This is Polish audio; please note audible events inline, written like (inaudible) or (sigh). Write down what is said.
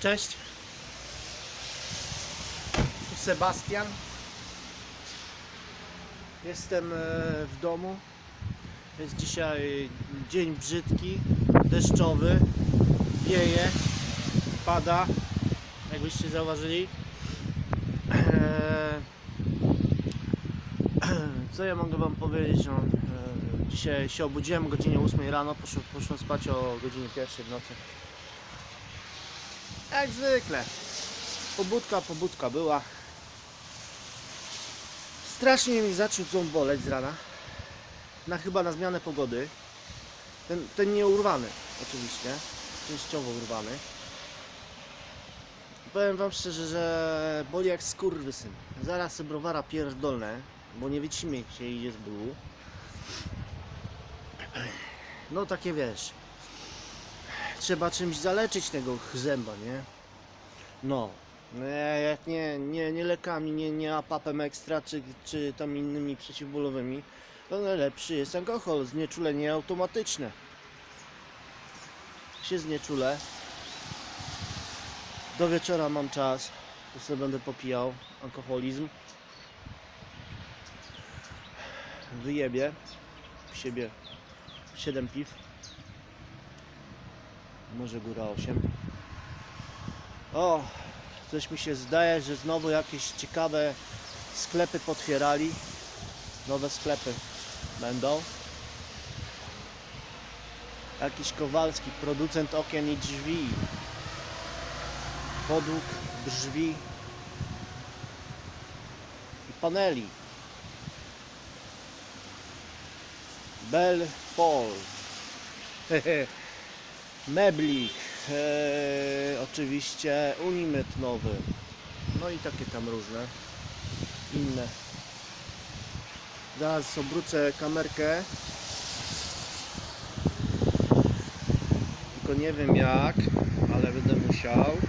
Cześć. Tu Sebastian. Jestem e, w domu. Jest dzisiaj dzień brzydki, deszczowy, wieje, pada, jakbyście zauważyli. Eee, (clears throat) Co ja mogę wam powiedzieć? No, e, dzisiaj się obudziłem o godzinie 8 rano, poszłem, poszłem spać o godzinie 1 w nocy. Jak zwykle. Pobudka, pobudka była. Strasznie mi zaczął ząb boleć z rana. Na chyba na zmianę pogody. Ten, ten nieurwany oczywiście. Częściowo urwany. Powiem wam szczerze, że boli jak skurwysyn. Zaraz sobie browara pierdolne, bo nie wycimie się i jest bólu. No takie wiesz. Trzeba czymś zaleczyć tego zęba, nie? No. Ja- Jak nie, nie, nie lekami, nie, nie apapem ekstra, czy, czy tam innymi przeciwbólowymi, to najlepszy jest alkohol, znieczulenie automatyczne. Się znieczulę. Do wieczora mam czas, to sobie będę popijał alkoholizm. Wyjebie w siebie 7 piw. Może góra 8. O, coś mi się zdaje, że znowu jakieś ciekawe sklepy potwierali. Nowe sklepy będą. Jakiś Kowalski, producent okien i drzwi. Podłóg, drzwi i paneli. Bell Paul. (laughs) Meblik. Eee, oczywiście Unimet nowy. No i takie tam różne inne. Zaraz obrócę kamerkę. Tylko nie wiem jak, ale będę musiał.